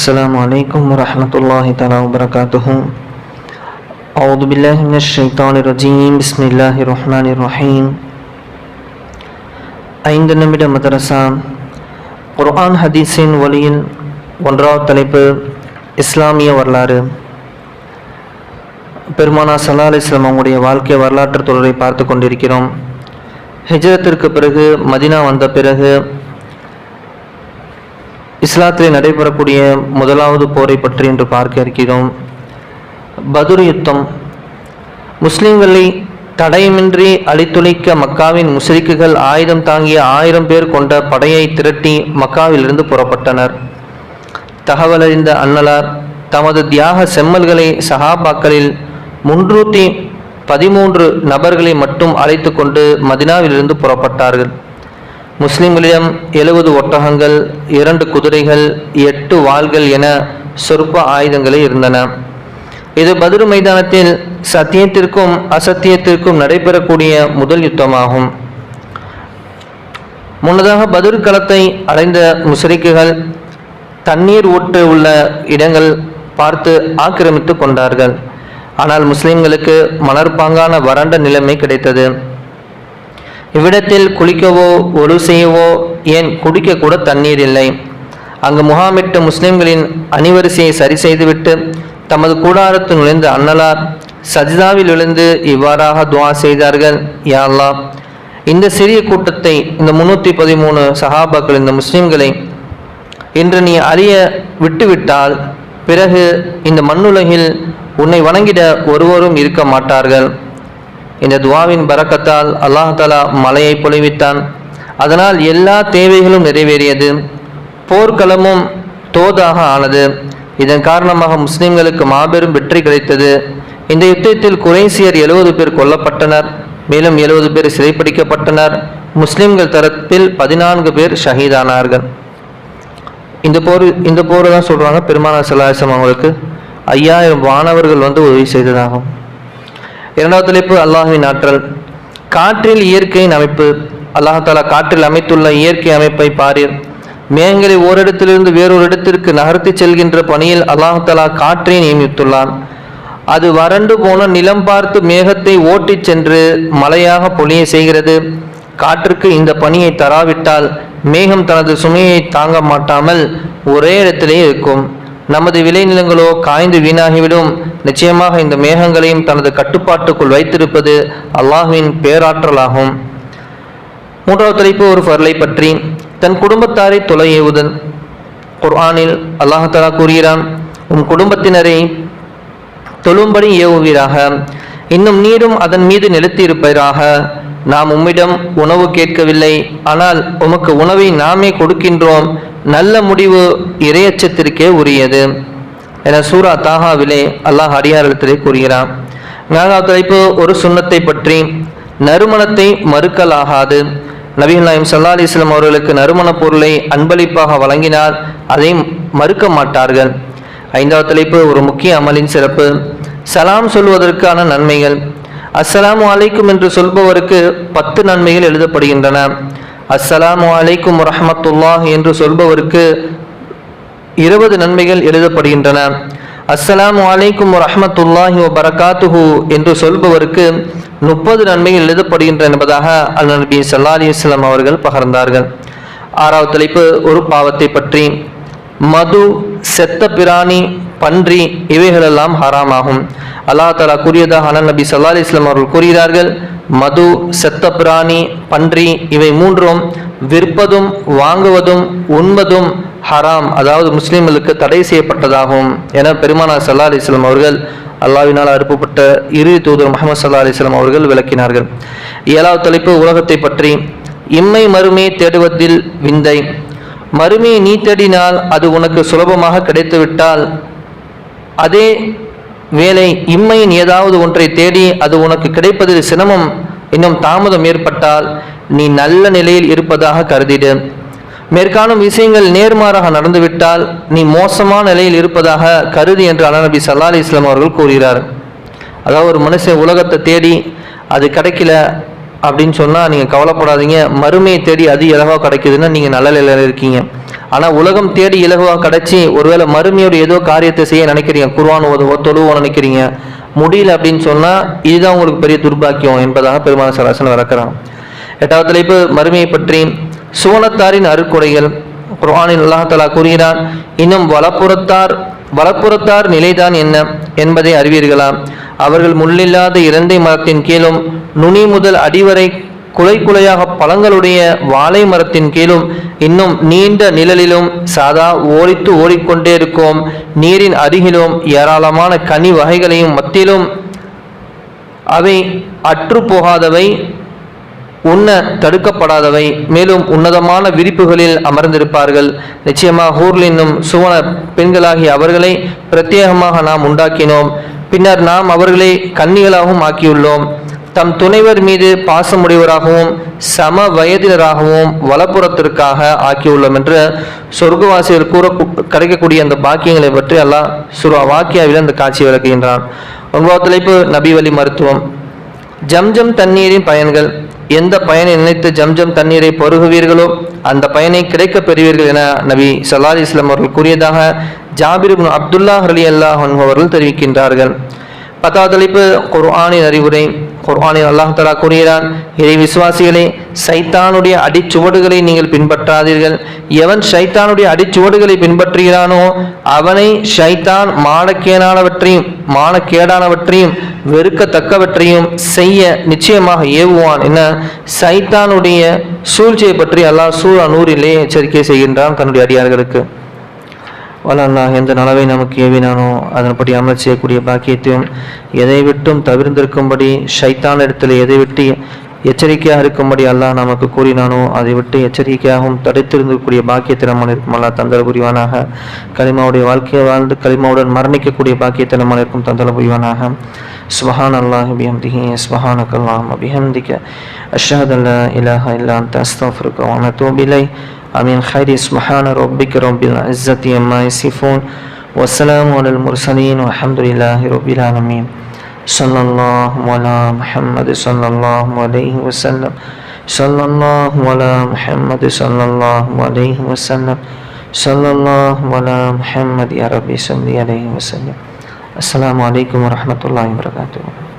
السلام عليكم ورحمة الله تعالى وبركاته أعوذ بالله من الشيطان الرجيم بسم الله الرحمن الرحيم ஐந்து நிமிட மதரசா குர்ஆன் ஹதீஸின் வழியில் ஒன்றாவது தலைப்பு இஸ்லாமிய வரலாறு பெருமானா சல்லா அலிஸ்லாம் அவங்களுடைய வாழ்க்கை வரலாற்று தொடரை பார்த்து கொண்டிருக்கிறோம் ஹிஜ்ரத்திற்கு பிறகு மதினா வந்த பிறகு இஸ்லாத்தில் நடைபெறக்கூடிய முதலாவது போரை பற்றி இன்று பார்க்க இருக்கிறோம். பதுர் யுத்தம். முஸ்லிம்களை தடயமின்றி அழித்துழைக்க மக்காவின் முஸ்லிக்குகள் ஆயுதம் தாங்கிய ஆயிரம் பேர் கொண்ட படையை திரட்டி மக்காவிலிருந்து புறப்பட்டனர். தகவலறிந்த அன்னலார் தமது தியாக செம்மல்களை சஹாபாக்களில் முன்னூற்றி பதிமூன்று நபர்களை மட்டும் அழைத்து கொண்டு மதினாவிலிருந்து புறப்பட்டார்கள். முஸ்லிம்களிடம் எழுபது ஒட்டகங்கள் இரண்டு குதிரைகள் எட்டு வாள்கள் என சொற்ப ஆயுதங்களே இருந்தன. இது பதிரு மைதானத்தில் சத்தியத்திற்கும் அசத்தியத்திற்கும் நடைபெறக்கூடிய முதல் யுத்தமாகும். முன்னதாக பதிர் களத்தை அடைந்த முசரிக்குகள் தண்ணீர் ஊற்று உள்ள இடங்கள் பார்த்து ஆக்கிரமித்து கொண்டார்கள். ஆனால் முஸ்லிம்களுக்கு மலர்பாங்கான வறண்ட நிலைமை கிடைத்தது. இவ்விடத்தில் குளிக்கவோ ஒழு செய்யவோ ஏன் குடிக்க கூட தண்ணீர் இல்லை? அங்கு முகாமிட்டு முஸ்லிம்களின் அணிவரிசையை சரி செய்துவிட்டு தமது கூடாரத்து நுழைந்த அன்னலார் சஜிதாவில் விழுந்து இவ்வாறாக துவா செய்தார்கள் யா இந்த சிறிய கூட்டத்தை இந்த முன்னூற்றி பதிமூணு சஹாபாக்கள் இந்த முஸ்லிம்களை இன்று நீ அறிய விட்டுவிட்டால் பிறகு இந்த மண்ணுலகில் உன்னை வணங்கிட ஒருவரும் இருக்க மாட்டார்கள். இந்த துவாவின் பறக்கத்தால் அல்லாஹாலா மலையை பொழிவித்தான். அதனால் எல்லா தேவைகளும் நிறைவேறியது. போர்க்களமும் தோதாக ஆனது. இதன் காரணமாக முஸ்லிம்களுக்கு மாபெரும் வெற்றி கிடைத்தது. இந்த யுத்தத்தில் குறைசியர் எழுபது பேர் கொல்லப்பட்டனர். மேலும் எழுபது பேர் சிறைப்பிடிக்கப்பட்டனர் முஸ்லிம்கள் தரப்பில் பதினான்கு பேர் ஷஹீதானார்கள். இந்த போர் இந்த போர் தான் சொல்கிறாங்க பெருமான சிலாசம் அவங்களுக்கு ஐயாயிரம் வானவர்கள் வந்து உதவி செய்ததாகும். இரண்டாவது தலைப்பு அல்லாஹுவின் ஆற்றல். காற்றில் இயற்கையின் அமைப்பு. அல்லாஹாலா காற்றில் அமைத்துள்ள இயற்கை அமைப்பை பாரீர். மேகங்களை ஓரிடத்திலிருந்து வேறொரு இடத்திற்கு நகர்த்தி செல்கின்ற பணியில் அல்லாஹாலா காற்றை நியமித்துள்ளான். அது வறண்டு போன நிலம் பார்த்து மேகத்தை ஓட்டிச் சென்று மழையாக பொழிய செய்கிறது. காற்றுக்கு இந்த பணியை தராவிட்டால் மேகம் தனது சுமையை தாங்க மாட்டாமல் ஒரே இடத்திலே இருக்கும். நமது விளைநிலங்களோ காய்ந்து வீணாகிவிடும். நிச்சயமாக இந்த மேகங்களையும் தனது கட்டுப்பாட்டுக்குள் வைத்திருப்பது அல்லாஹுவின் பேராற்றலாகும். மூன்றாவது தலைப்பு ஒரு பொருளை பற்றி. தன் குடும்பத்தாரை தொலை ஏவுதல். குர்ஆனில் அல்லாஹாலா கூறுகிறான் உன் குடும்பத்தினரை தொழும்படி ஏவுவீராக. இன்னும் நீரும் அதன் மீது நிறுத்தியிருப்பீராக நாம் உம்மிடம் உணவு கேட்கவில்லை. ஆனால் உமக்கு உணவை நாமே கொடுக்கின்றோம். நல்ல முடிவு இரையச்சத்திற்கே உரியது என சூரா தாகாவிலே அல்லாஹ் அடியாரத்திலே கூறுகிறான். நான்காவது தலைப்பு ஒரு சுண்ணத்தை பற்றி. நறுமணத்தை மறுக்கலாகாது. நபிகள் நாயம் சல்லா அலிஸ்லாம் அவர்களுக்கு நறுமண பொருளை அன்பளிப்பாக வழங்கினால் அதை மறுக்க மாட்டார்கள். ஐந்தாவது தலைப்பு ஒரு முக்கிய அமலின் சிறப்பு. சலாம் சொல்வதற்கான நன்மைகள். அஸ்ஸலாமு அலைக்கும் என்று சொல்பவருக்கு பத்து நன்மைகள் எழுதப்படுகின்றன. அஸ்ஸலாம் அலைக்கும் ரஹமத்துல்லாஹ் என்று சொல்பவருக்கு இருபது நன்மைகள் எழுதப்படுகின்றன. அஸ்ஸலாம் அலைக்கும் ரஹமத்துல்லாஹி வ பரகாத்துஹு என்று சொல்பவருக்கு முப்பது நன்மைகள் எழுதப்படுகின்றன என்பதாக அல் நபி சல்லா அலிஸ்லாம் அவர்கள் பகர்ந்தார்கள். ஆறாவது தலைப்பு ஒரு பாவத்தை பற்றி. மது செத்த பிராணி பன்றி இவைகளெல்லாம் ஹராமாகும். அல்லாஹ் தலா கூறியதாக அனல் நபி சல்லா அலிஸ்லாம் அவர்கள் கூறுகிறார்கள் மது செத்த பிராணி பன்றி இவை மூன்றும் விற்பதும் வாங்குவதும் உண்பதும் ஹராம். அதாவது முஸ்லீம்களுக்கு தடை செய்யப்பட்டதாகும். என பெருமானார் சல்லா அலிஸ்லாம் அவர்கள் அல்லாவினால் அனுப்பப்பட்ட இறுதி தூதர் முகமது சல்லா அலிஸ்லாம் அவர்கள் விளக்கினார்கள். ஏழாவது தலைப்பு உலகத்தை பற்றி. இம்மை மறுமை தேடுவதில் விந்தை. மறுமையை நீ தேடினால் அது உனக்கு சுலபமாக கிடைத்துவிட்டால் அதே வேலை இம்மையின் ஏதாவது ஒன்றை தேடி அது உனக்கு கிடைப்பதில் சிரமம். இன்னும் தாமதம் ஏற்பட்டால் நீ நல்ல நிலையில் இருப்பதாக கருதிடு. மேற்காணும் விஷயங்கள் நேர்மாறாக நடந்துவிட்டால் நீ மோசமான நிலையில் இருப்பதாக கருதி என்று அலநபி சல்லா அலி இஸ்லாம் அவர்கள் கூறுகிறார். அதாவது ஒரு மனுஷன் உலகத்தை தேடி அது கிடைக்கல அப்படின்னு சொன்னால் நீங்கள் கவலைப்படாதீங்க. மறுமையை தேடி அது எழகா கிடைக்குதுன்னா நீங்கள் நல்ல நிலையில் இருக்கீங்க. ஆனால் உலகம் தேடி இலகுவாக கிடச்சி ஒருவேளை மறுமையோட ஏதோ காரியத்தை செய்ய நினைக்கிறீங்க குர்ஆன் ஓதுவோ தொழுவோ நினைக்கிறீங்க முடியல அப்படின்னு சொன்னால் இதுதான் உங்களுக்கு பெரிய துர்பாக்கியம் என்பதாக பெருமான சராசன் விளக்குறான். எட்டாவது தலைப்பு மறுமையை பற்றி சுவனத்தாரின் அருக்குறைகள் குர்ஆனில் அல்லாஹலா கூறுகிறான் இன்னும் வலப்புறத்தார் வலப்புறத்தார் நிலைதான் என்ன என்பதை அறிவீர்களா? அவர்கள் முள்ளில்லாத இரண்டை மரத்தின் கீழும் நுனி முதல் அடிவரை குலை குலையாக பழங்களுடைய வாழை மரத்தின் கீழும் இன்னும் நீண்ட நிழலிலும் சாதா ஓடித்து ஓடிக்கொண்டே இருக்கும். நீரின் அருகிலும் ஏராளமான கனி வகைகளையும் மத்தியிலும் அவை அற்று போகாதவை உண்ண தடுக்கப்படாதவை. மேலும் உன்னதமான விரிப்புகளில் அமர்ந்திருப்பார்கள். நிச்சயமாக ஊரில் என்னும் சுவன பெண்களாகிய அவர்களை பிரத்யேகமாக நாம் உண்டாக்கினோம். பின்னர் நாம் அவர்களை கன்னிகளாகவும் ஆக்கியுள்ளோம். தம் துணைவர் மீது பாசமுடையவராகவும் சம வயதினராகவும் வலப்புறத்திற்காக ஆக்கியுள்ளோம் என்று சொர்க்கவாசிகள் கூற கிடைக்கக்கூடிய அந்த பாக்கியங்களை பற்றி அல்லாஹ் சுரா வாக்கியாவில் அந்த காட்சி விளக்குகின்றான். ஒன்பதாவது தலைப்பு நபி வழி மருத்துவம். ஜம்ஜம் தண்ணீரின் பயன்கள். எந்த பயனை நினைத்து ஜம்ஜம் தண்ணீரை பருகுவீர்களோ அந்த பயனை கிடைக்கப் பெறுவீர்கள் என நபி ஸல்லல்லாஹு இஸ்லாம் அவர்கள் கூறியதாக ஜாபிர் அப்துல்லா அப்துல்லாஹ் அல்லாஹ் அவர்கள் தெரிவிக்கின்றார்கள். பத்தாவது தலைப்பு குர்ஆனின் அறிவுரை. குர்ஆனில் அல்லாஹ் கூறுகிறான் இறை விசுவாசிகளே சைத்தானுடைய அடிச்சுவடுகளை நீங்கள் பின்பற்றாதீர்கள். எவன் ஷைத்தானுடைய அடிச்சுவடுகளை பின்பற்றுகிறானோ அவனை ஷைத்தான் மானக்கேடானவற்றையும் மானக்கேடானவற்றையும் வெறுக்கத்தக்கவற்றையும் செய்ய நிச்சயமாக ஏவுவான். என சைத்தானுடைய சூழ்ச்சியை பற்றி அல்லாஹ் சூழ நூறிலே எச்சரிக்கை செய்கின்றான் தன்னுடைய அடியார்களுக்கு. வல்லல்லாஹ் எந்த நலவை நமக்கு ஏவினானோ அதன்படி அமல் செய்யக்கூடிய பாக்கியத்தையும் எதை விட்டும் தவிர்ந்திருக்கும்படி ஷைத்தானிடத்தில் எதை விட்டு எச்சரிக்கையாக இருக்கும்படி அல்லாஹ் நமக்கு கூறினானோ அதை விட்டு எச்சரிக்கையாகவும் தடுத்திருந்திருக்கக்கூடிய பாக்கியத்தை நம்ம இருக்கும் அல்லாஹ் தந்தல் புரிவானாக. கலிமாவுடைய வாழ்க்கையை வாழ்ந்து கலிமாவுடன் மரணிக்கக்கூடிய பாக்கியத்தை நம்ம இருக்கும் தந்தல் புரிவானாக. சுபஹான் அல்லாஹ் பிஹம்திஹி சுபஹானக் அல்லாஹ் பிஹம்திக. அஷ்ஹது அல்லா இலாஹ இல்லா தஸ்தோஃபருக்கு அஸ்தக்ஃபிருக தோபிலை ومن خير. سبحان ربك رب العزة عما يصفون والسلام على المرسلين والحمد لله رب العالمين. صلى الله على محمد صلى الله عليه وسلم. صلى الله على محمد صلى الله عليه وسلم. صلى الله على محمد يا ربي صلى عليه وسلم. السلام عليكم ورحمة الله وبركاته.